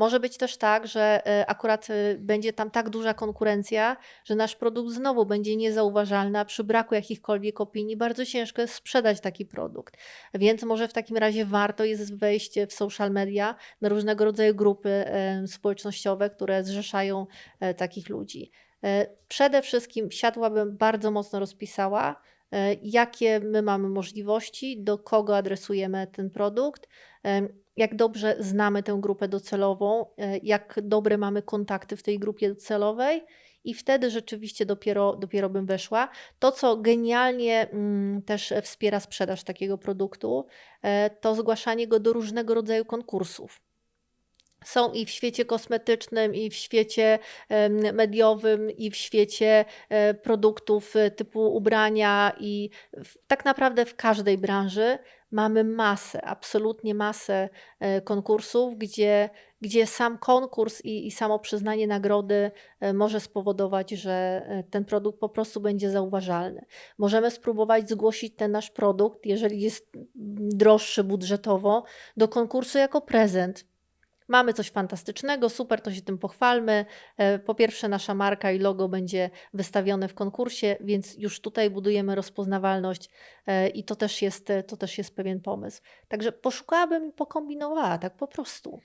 może być też tak, że e, akurat e, będzie tam tak duża konkurencja, że nasz produkt znowu będzie niezauważalny, a przy braku jakichkolwiek opinii bardzo ciężko jest sprzedać taki produkt. Więc może w takim razie warto jest wejść w social media, na różnego rodzaju grupy e, społecznościowe, które zrzeszają takich ludzi. Przede wszystkim siadłabym bardzo mocno rozpisała, jakie my mamy możliwości, do kogo adresujemy ten produkt, em, jak dobrze znamy tę grupę docelową, e, jak dobre mamy kontakty w tej grupie docelowej. I wtedy rzeczywiście dopiero, dopiero bym weszła. To, co genialnie mm, też e, wspiera sprzedaż takiego produktu, e, to zgłaszanie go do różnego rodzaju konkursów. Są i w świecie kosmetycznym, i w świecie mediowym, i w świecie e, produktów e, typu ubrania, i w, tak naprawdę w każdej branży mamy masę, absolutnie masę e, konkursów, gdzie, gdzie sam konkurs i, i samo przyznanie nagrody może spowodować, że ten produkt po prostu będzie zauważalny. Możemy spróbować zgłosić ten nasz produkt, jeżeli jest droższy budżetowo, do konkursu jako prezent. Mamy coś fantastycznego, super, to się tym pochwalmy. E, Po pierwsze, nasza marka i logo będzie wystawione w konkursie, więc już tutaj budujemy rozpoznawalność e, i to też jest, to też jest pewien pomysł. Także poszukałabym i pokombinowała, tak po prostu.